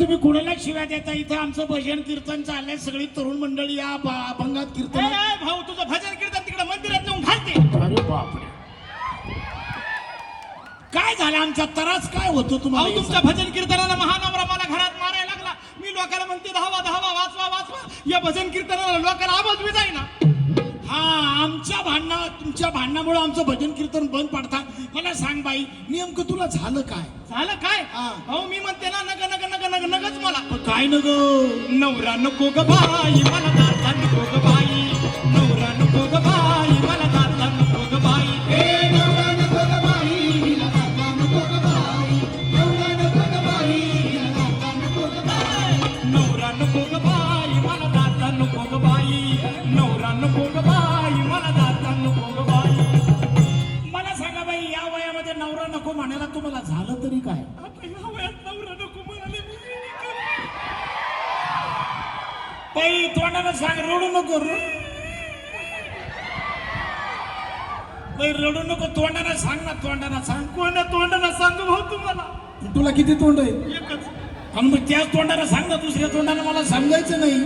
तुम्ही कोणाला शिव्या देता? इथं आमचं भजन कीर्तन चाललंय. सगळी तरुण मंडळी या अभंगात ए, कीर्तन ए, भाऊ तुझं भजन कीर्तन तिकडे मंदिरात नेऊन घालते. अरे बापरे. काय झालं? आमचा त्रास काय होतो भाऊ तुम्हाला तुमच्या भजन कीर्तनाला महानवरा मला घरात मारायला लागला. मी लोकांना म्हणते धावा धावा वाचवा वाचवा. या भजन कीर्तनाला लोकांना आवाज बी जाईना. हा आमच्या भांडणा तुमच्या भांडणामुळे आमचं भजन कीर्तन बंद पडतात मला सांग बाई नेमकं तुला झालं काय? झालं काय? हा. भाऊ मी म्हणते ना नग नग नग नग नगच मला. काय न ग नवरा नको ग बाई मला दाता नको रडू नको तोंडानं सांग ना तोंडानं सांग. कोणा तोंडाला सांगू भाऊ तुम्हाला? तुला किती तोंड आहे? एकच. आणि मग त्याच तोंडानं सांग ना दुसऱ्या तोंडानं मला सांगायचं नाही.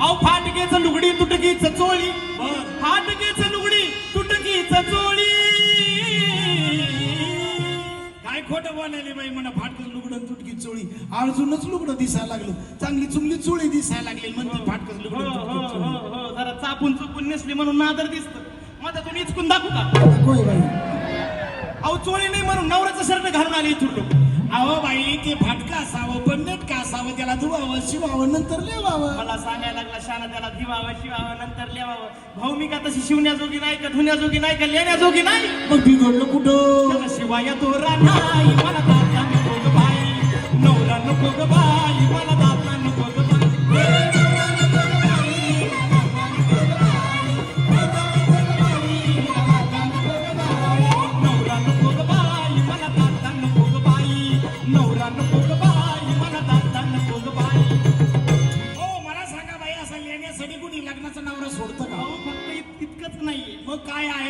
अहो फाटकेच लुगडी तुटकीच चोळी. बर. फाटकेच लुगडी तुटकीच चोळी. काय खोटं बोलायले बाई म्हणा फाटकन लुगडं तुटकी चोळी. आळजूनच लुगडं दिसायला लागलं. चांगली चुंगली चोळी दिसायला लागली म्हणते हो. लुगडं हो तुटकी हो चापून चुपून नेसली म्हणून नादर दिसत. मधातून इचकून दाखवू का? बाई? अहो चोळी नाही म्हणून नवऱ्याचं शर्ट घालून आले इथून. लोक अहो बाई ते फाटका असावं पण नेटका असावं त्याला धुवावं शिवावं नंतर लेवावं. मला सांगायला लागला शाना त्याला दिवावं शिवावं नंतर लेवावं. भाऊ मी का तशी शिवण्याजोगी नाही का धुण्याजोगी नाही का लेण्याजोगी नाही? मग बिघडलं कुठं? शिवाय तोरा नाही. मला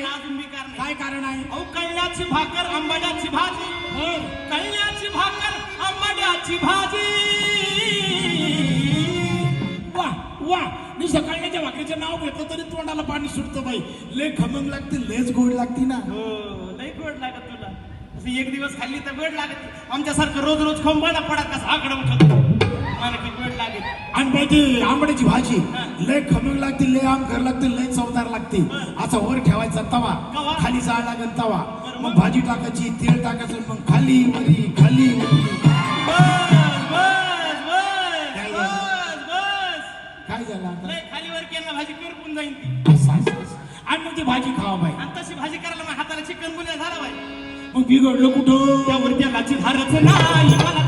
काय आहे अजून मी कारण काय कारण आहे? अहो कळण्याची भाकर आंबाड्याची भाजी. कळण्याची भाकर आंबाड्याची भाजी. वा वा. मी सकाळच्या भाकरीचं नाव घेतलं तरी तोंडाला पाणी सुटतं बाई. लय खमंग लागते लयच गोड लागते ना. हो लई गोड लागत तुला. एक दिवस खाल्ली तर गोड लागत. आमच्यासारखं रोज रोज खंबाळा पडत कसं आकडं उठत. लागेल? आणि बाई ती आंबड्याची भाजी लय खमंग लागते लय आमकर लागते लय चवदार लागते. असा वर ठेवायचा तवा? खाली जाळ लागेल तवा. मग? भाजी टाकायची तेल टाकायचं मग खाली वरी खाली वरी. बस बस बस काय झालं खालीवर केला भाजी करपून असं. आणि मग ती भाजी खावा बाई. आणि तशी भाजी करायला मग हाताला चिकन बुल्या झाला बाई. मग बिघडलं कुठं? त्यावर त्यालाची धारच नाही मला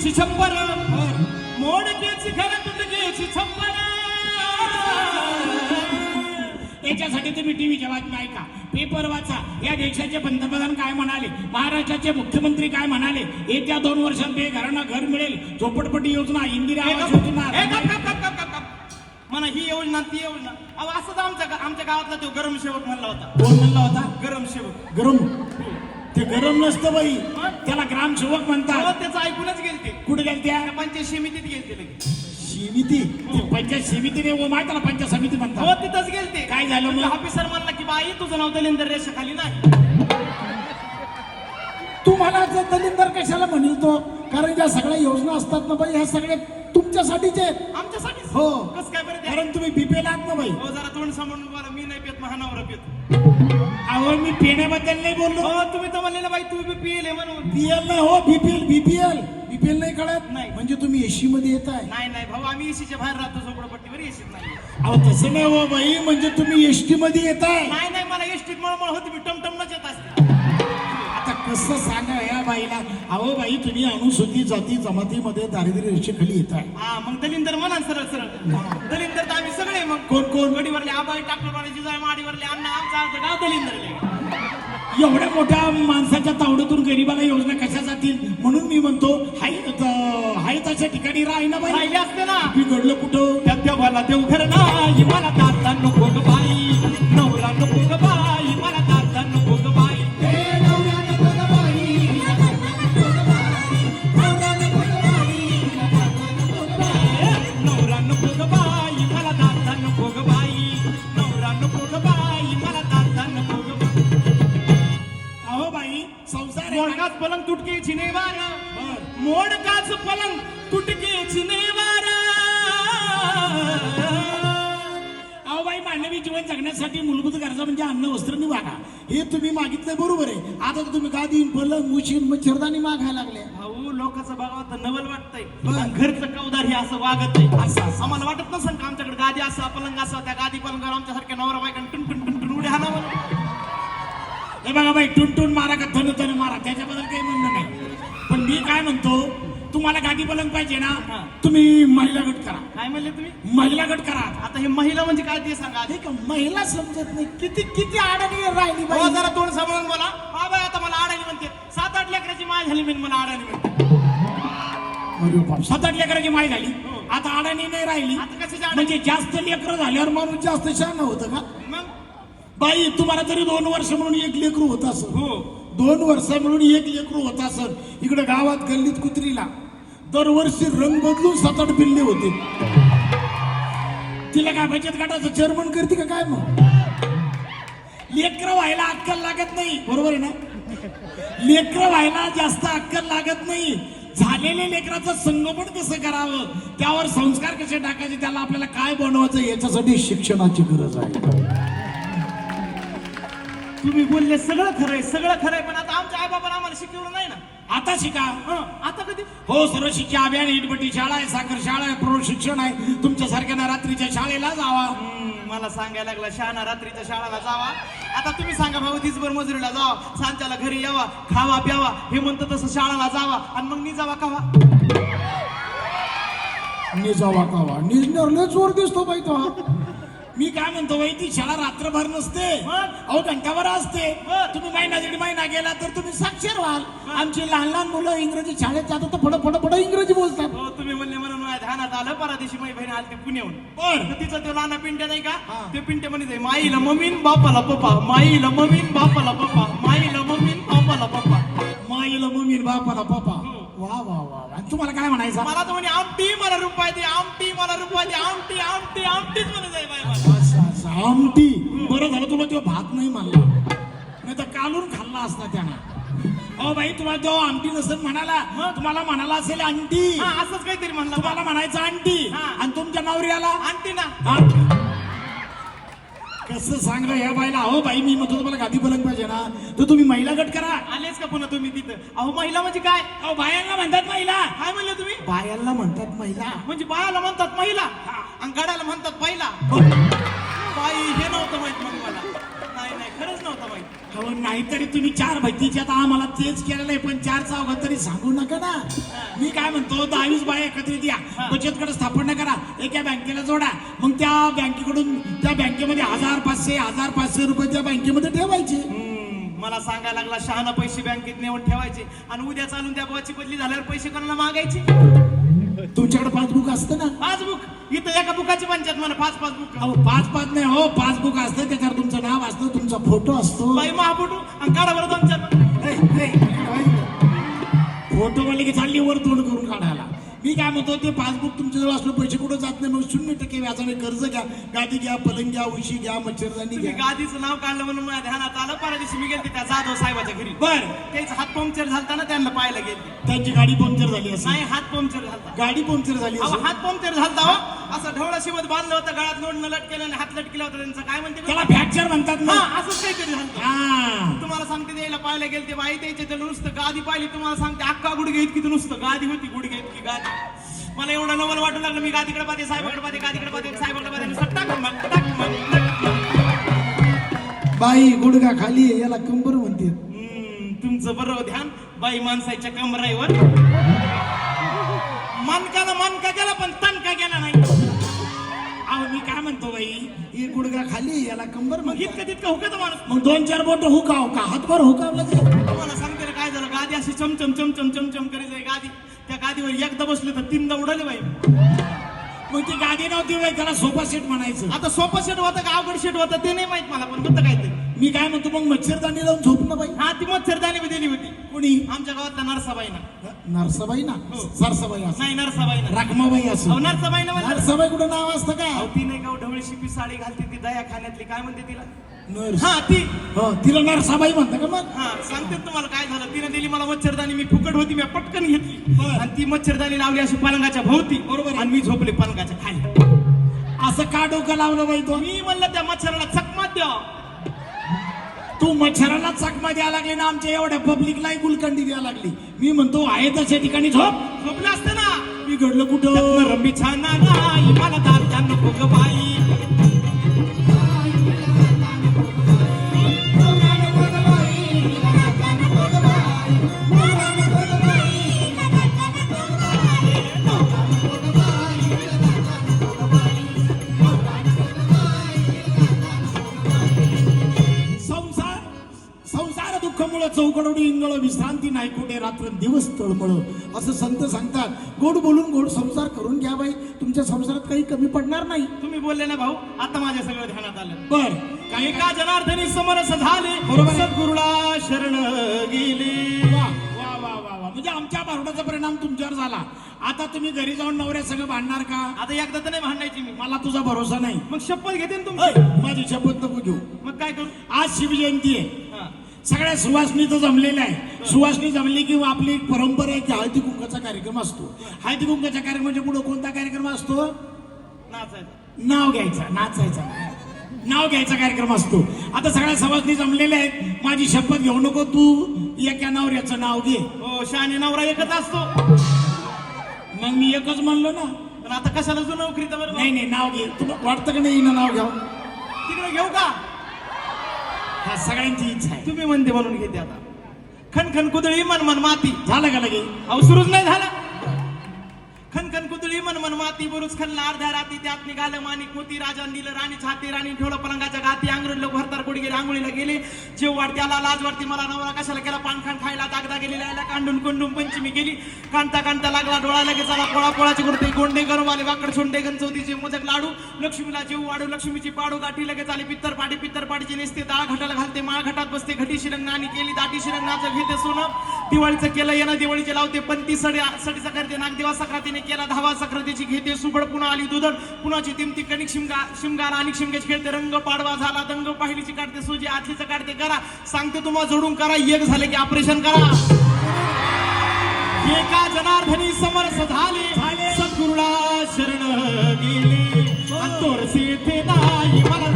शंभर मोडकेची खर तुटकेची शंभर याच्यासाठी तुम्ही टीव्हीच्या बातम्या ऐका पेपर वाचा. या देशाचे पंतप्रधान काय म्हणाले? महाराष्ट्राचे मुख्यमंत्री काय म्हणाले? येत्या दोन वर्षात बेघरांना घर मिळेल. झोपडपट्टी योजना इंदिरा आवास योजना. म्हणा ही योजना ती योजना. अहो असंच आमच्या आमच्या गावातला तो गरम सेवक म्हणला होता. कोण म्हणला होता? गरम सेवक गरम गरम नसतं बाई. त्याला ग्रामसेवक म्हणतात. त्याचं ऐकूनच गेलते. कुठे गेल त्या त्या पंचायत समितीत गेलते लगेच. समिती? ती पंचायत समितीने वो माहिती त्याला पंचायत समिती हो म्हणतात तिथंच गेलते. काय झालं मग? ऑफिसर म्हणला की बाई तुझं नाव दलिंदर रेषाखाली नाही. तुम्हाला जर दलिंदर कशाला म्हणील तो कारण ज्या सगळ्या योजना असतात ना बाई ह्या सगळ्या तुमच्यासाठीच आहेत आमच्यासाठी हो. कस काय बरं? कारण तुम्ही बिपेल आहात ना बाई. हो जरा तोंड सांभाळून बोला. मी नाही पेत महानावर पेत. अहो मी पेण्याबद्दल नाही बोललो. हो तुम्ही तर म्हणले ना बाई तू बी पिले म्हणून. बीएल नाही हो बीपीएल बीपीएल. बीपीएल नाही कळत. नाही. म्हणजे तुम्ही एसी मध्ये येताय नाही नाही भाऊ आम्ही एसीच्या बाहेर राहतो झोपडपट्टीवर एसीत नाही अहो तसं नाही हो बाई म्हणजे तुम्ही एसटी मध्ये येताय नाही नाही मला एसटीत मळमळ होती मी टमटमनच येत असते. कसं सांगा या बाईला. अहो बाई तुम्ही अनुसूचित जाती जमातीमध्ये दारिद्र्य रेषेखाली येत आहे हा मग दलिंदर म्हणा ना सरळ सरळ. दलिंदर तर आम्ही सगळे मग. कोण कोण? गडीवरले आबाई टाकरवाडी जिजाई माडीवरले अण्णा आमचा आमचं गाव दलिंदरले. एवढ्या मोठ्या माणसाच्या तावडीतून गरीबाला योजना कशा जातील? म्हणून मी म्हणतो हाय तशा ठिकाणी राही ना बाई. राहिले असते ना. बिघडलं कुठं? त्या देवाला देव घर नाही मला पलंग तुटकेची नेवार अहो बाई मानवी जीवन जगण्यासाठी मूलभूत गरजा म्हणजे अन्न वस्त्र वागा हे तुम्ही मागितलं बरोबर आहे. आता तर तुम्ही गादी पलंग उशीन मच्छरदानी मागायला लागले. भाऊ लोकांचं बघावं तर नवल वाटतंय. घरचं कवदार हे असं वागत नाही. असं. आम्हाला वाटत नसेल का आमच्याकडे गादी असा पलंग असा त्या गादी पलंगावर आमच्यासारख्या नवरा बायकांना टुन टुन टुन टुन उड्या हाणावं? हे बघा बाई टुन टुन मारा का थन थन मारा? त्याच्याबद्दल काही म्हणणं नाही. पण मी काय म्हणतो तुम्हाला गादी पलंग पाहिजे ना हा. तुम्ही महिला गट करा. काय म्हणले तुम्ही? महिला गट करा. आता हे महिला म्हणजे काय ते सांगा. आधी. हे का महिला समजत नाही. किती किती अडणी राहिली हो जरा तोंड सांभाळून बोला. हा बाई आता मला आडाणी म्हणते. सात आठ लेकराची माय झाली मी मला आडाणी म्हणते. अरे बाप, सात आठ लेकराची माय झाली. आता अडाणी नाही राहिली. आता कशाची अडाणी? म्हणजे जास्त लेकर झाल्यावर माणूस जास्त शहाणा होतं का? मग? बाई तुम्हाला तरी दोन वर्ष म्हणून एक लेकरू होत असं. हो. दोन वर्ष म्हणून एक लेकरू होत असं इकडे गावात गल्लीत कुत्रीला. दरवर्षी रंग बदलून सात आठ पिल्ले होते. तिला काय बचत गटाचं चेअरमन करते का काय मग? लेकर व्हायला अक्कल लागत नाही. बरोबर आहे ना? लेकर व्हायला जास्त अक्कल लागत नाही. झालेल्या लेकराचं संगोपन कसं करावं? त्यावर संस्कार कसे टाकायचे? त्याला आपल्याला काय बनवायचं? याच्यासाठी शिक्षणाची गरज आहे. तुम्ही बोलले सगळं खरंय सगळं खरंय पण आता आमच्या आई आम्हाला शिकवलं नाही ना? आता शिका. हं, आता कधी? हो सर्व शिक्षा अभियान इटपट्टी शाळा आहे साखर शाळा आहे प्रौढ शिक्षण आहे. तुमच्या सारख्या रात्रीच्या शाळेला जावा. मला सांगायला लागला शहाणा रात्रीच्या शाळेला जावा. आता तुम्ही सांगा भाऊ दिसभर मजुरीला जावा सांच्याला घरी यावा खावा प्यावा हे म्हणतं तसं शाळेला जावा आणि मग मी जावा कावा? निजावा कावा? निजण्यावर लय जोर दिसतो बाई तो मी काय म्हणतो बाई ती शाळा रात्रभर नसते? अहो घंटाभर असते? तुम्ही महिना दीड महिना गेला तर तुम्ही साक्षर व्हाल. आमची लहान लहान मुलं इंग्रजी शाळेत जातात तर फड फड फड इंग्रजी बोलतात. हो तुम्ही म्हणले म्हणून माझ्या ध्यानात आलं परा दिवशी माझी बहीण आली पुण्याहून. बर. तर तिचा तो लहान पिंट्या नाही का? हा. ते पिंट्या म्हणे माईला मम्मीन बापाला पप्पा. माईला मम्मीन बापाला पप्पा. माईला मम्मीन बापाला पप्पा. माईला मम्मी बापाला पप्पा. वा वा वा वा. आणि तुम्हाला काय म्हणायचं? मला तर म्हणे आमटी मला रुपये दे आमटी मला रुपये दे आमटी आमटी आमटीच म्हणे जाई बाई मला असं असं आमटी. बरं झालं तुला तो भात नाही म्हणला नाही तर कालून खाल्ला असता त्यानं. अहो बाई तुम्हाला तो आमटी नसेल म्हणाला. तुम्हाला म्हणाला असेल आंटी. हा असंच काहीतरी म्हणलं तुम्हाला म्हणायचं आंटी. हा. आणि तुमच्या नवऱ्याला? आंटी ना. हा? कसं सांगा या बाईला? अहो बाई मी म्हणतो तुम्हाला गादी पलंग पाहिजे ना. तर तुम्ही महिला गट करा. आलेच का पुन्हा तुम्ही तिथं? अहो महिला म्हणजे काय? अहो बायांना म्हणतात महिला. काय म्हणले तुम्ही? बायांना म्हणतात महिला. म्हणजे बायाला म्हणतात महिला? आणि गडाला म्हणतात पहिला? बाई हे नव्हतं माहीत मग मला. नाही नाही खरंच नव्हतं माहीत. अहो नाहीतरी तुम्ही चार भट्टीच्या आता आम्हाला तेच केलेलं आहे पण चार चौघात तरी सांगू नका ना. मी काय म्हणतो दहावीस बाया एकत्रित या. बचत गट स्थापना करा. एका बँकेला जोडा. मग त्या बँकेकडून त्या बँकेमध्ये हजार पाचशे हजार पाचशे रुपये त्या बँकेमध्ये ठेवायचे. मला सांगायला लागला शहाणा पैसे बँकेत नेऊन ठेवायचे आणि उद्या चालून त्या बाची बदली झाल्यावर पैसे कोणाला मागायचे? तुमच्याकडे पासबुक असतं ना? पासबुक. इथं एका बुकाची पंचायत म्हणा पाच पासबुक. अहो पाच पाच नाही हो पासबुक असतं त्याच्यावर तुमचं नाव असतं तुमचा फोटो असतो. बाई महापुटू आणि काढा बरं दोन चार. फोटो वाले की चालली वर तोंड करून काढायला. मी काय म्हणतो ते पासबुक तुमच्याजवळ असलं पैसे कुठं जात नाही मग शून्य टक्के व्याजाने कर्ज घ्या गादी घ्या पलंग घ्या उशी घ्या मच्छरदानी घ्या. गादीचं नाव काढलं म्हणून माझ्या ध्यानात आलं परा दिवशी मी गेलते त्या जाधव साहेबाच्या घरी. बर. त्याचा हात पंक्चर झालता ना त्यांना पाहायला गेलते. त्यांची गाडी पंक्चर झाली असेल. नाही हात पंक्चर झालता. गाडी पंक्चर झाली अहो, असेल. हात पंक्चर झालता हो. असं ढवळा शिवत बांधलं होतं गळ्यात लोडनं लटकेलं आणि हात लटकेला होता त्यांचं. काय म्हणते त्याला? फ्रॅक्चर म्हणतात ना. असंच काहीतरी झालं हा. तुम्हाला सांगते द्यायला पाहायला गेलते बाई द्यायचे तर नुसतं गादी पाहिली तुम्हाला सांगते अक्का गुडघे इतकी तर नुसतं गादी होती गुडघे. गादी. मला एवढं नवल वाटू लागलं मी गादीकडे पाहते साहेबाकडे पाहते गादीकडे पाहते साहेबाकडे पाहते. नुसतं टाक मग, टाक मग, टाक मग. बाई गुडगा खाली आहे, याला कंबर म्हणते. हम्म, तुमचं बरोबर ध्यान. बाई माणसाच्या कमराईवर मनकाला मनका गेला पण तणका गेला नाही. अहो मी काय म्हणतो बाई? ही गुडगा खाली याला कंबर मग इतकं तितकं हुकत माणूस. मग दोन चार बोट हुका हुका हातभर हुकावलं ते तुम्हाला सांगते ना काय झालं? गादी अशी चमचम चमचम चमचम आहे गादी. त्या गादीवर एकदा बसले तर तीनदा उडाले बाई. मग ती गादी नव्हती बाई त्याला सोफा सेट म्हणायचं. आता सोपा शेट होतं का अवघड शेट होतं ते नाही माहीत मला पण होतं काय ते? मी काय म्हणतो मग मच्छरदाणी लावून झोप ना बाई. हा ती मच्छरदाणी बी दिली होती. कोणी? आमच्या गावातल्या नरसाबाई ना नरसाबाई ना हो. सरसाबाई असं. नाही नरसाबाई ना राखमाबाई अहो असं नरसाबाई ना. नरसाबाई कुठं नाव असतं का? ती नाही का ढवळी शिपी साडी घालते ती दया खाण्यातली. काय म्हणते तिला? नर्स. हा ती. हो तिला नरसाबाई म्हणता का मग? हा सांगते तुम्हाला काय झालं. तिने दिली मला मच्छरदाणी मी फुकट होती मी पटकन घेतली. बरं. आणि ती मच्छरदाणी लावली अशी पलंगाच्या भोवती. बरोबर आहे. आणि मी झोपले पलंगाच्या खाली. असं का डोकं लावलं बाई तो? मी म्हणलं त्या मच्छराला चकमात द्या. तू मच्छराला चकमा द्यायला लागली ना आमच्या एवढ्या पब्लिकलाही गुलकंडी द्यायला लागली. मी म्हणतो आहे तशा ठिकाणी झोप. झोपले असते ना. मी घडलं कुठं रंबी छान नाही मला नको ग बाई. दुःखमुळं चौकडोडी इंगळ विश्रांती नाही कुठे रात्र दिवस तळमळ. असं संत सांगतात. गोड बोलून गोड संसार करून घ्या बाई. तुमच्या संसारात काही कमी पडणार नाही. तुम्ही बोलले ना भाऊ आता माझ्या सगळं ध्यानात आलं. बर. काही का जनार्दनी समरस झाले. बरोबर. सद्गुरुला शरण गेले. वा वा वा वा वा. म्हणजे आमच्या बारुडाचा परिणाम तुमच्यावर झाला. आता तुम्ही घरी जाऊन नवऱ्या सगळं भांडणार का? आता एकदा तर नाही भांडायची मी. मला तुझा भरोसा नाही. मग शपथ घेते ना तुमची. माझी शपथ नको घेऊ. मग काय करू? आज शिवजयंती आहे. सगळ्या सुवासनी तर जमलेल्या आहे. सुवासनी जमली की आपली एक परंपरा आहे की हळदी कुंकाचा कार्यक्रम असतो. हळदी कुंकाच्या कार्यक्रमाच्या पुढे कोणता कार्यक्रम असतो? नाचायचं. नाव घ्यायचं नाचायचं. नाव घ्यायचा कार्यक्रम असतो. आता सगळ्या सवासनी जमलेल्या आहेत. माझी शपथ घेऊ नको तू. एका नवऱ्याचं नाव घे. हो शहाणे नवरा एकच असतो. मग मी एकच म्हणलो ना. पण आता कशाला जो नोकरी तर नाही नाही नाव घे. तुला वाटतं का नाही नाव घ्यावं? तिकडे घेऊ का? हा सगळ्यांची इच्छा आहे. तुम्ही म्हणते म्हणून घेते आता. खन कुदळी मन मन माती. झालं का लगे अहो सुरूच नाही झाला. खनखन कुतळी कुदळी मन मन माती बुरुज खनला अर्ध्या राती त्यात निघालं माणिक मोती राजा दिलं राणी छाती राणी ठेवलं पलंगाच्या घाती अंगरुण लोक भरतार गुडगे रांगोळीला आंघोळीला गेले. जेव वाढत्याला लाज वाढती मला नवरा कशाला केला? पानखान खायला दागदा गेलेला लायला कांडून कोंडून पंचमी गेली. कांता कांता लागला डोळा लगेच आला पोळा पोळाची करते गोंडे गरम आले वाकड सोंडे गण चौथीचे मोदक लाडू. लक्ष्मीला जेव वाढू लक्ष्मीची पाडू गाठी लगेच आली पित्तर पाडी पित्तर पाडीची नेसते दाळ घटाला घालते माळ घटात बसते घटी शिरंग नाणी केली दाटी शिरंग नाच घेते सोनं. दिवाळीचं केलं येणं दिवाळीचे लावते पंती सडे सडीचा करते नागदेवा सक्रातीने केला धावा सक्रातीची घेते सुबड पुन्हा आली दुधड. पुन्हाची तिमती कणिक शिमगा शिमगार आणि शिमगेच खेळते. रंग पाडवा झाला दंग पाहिलीची काढते सोजी आतलीचं काढते करा. सांगते तुम्हाला जोडून करा. एक झाले की ऑपरेशन करा. एका जनार्दनी समरस झाले. झाले. सद्गुरुला शरण गेले. अंतोर सेथे नाही. मला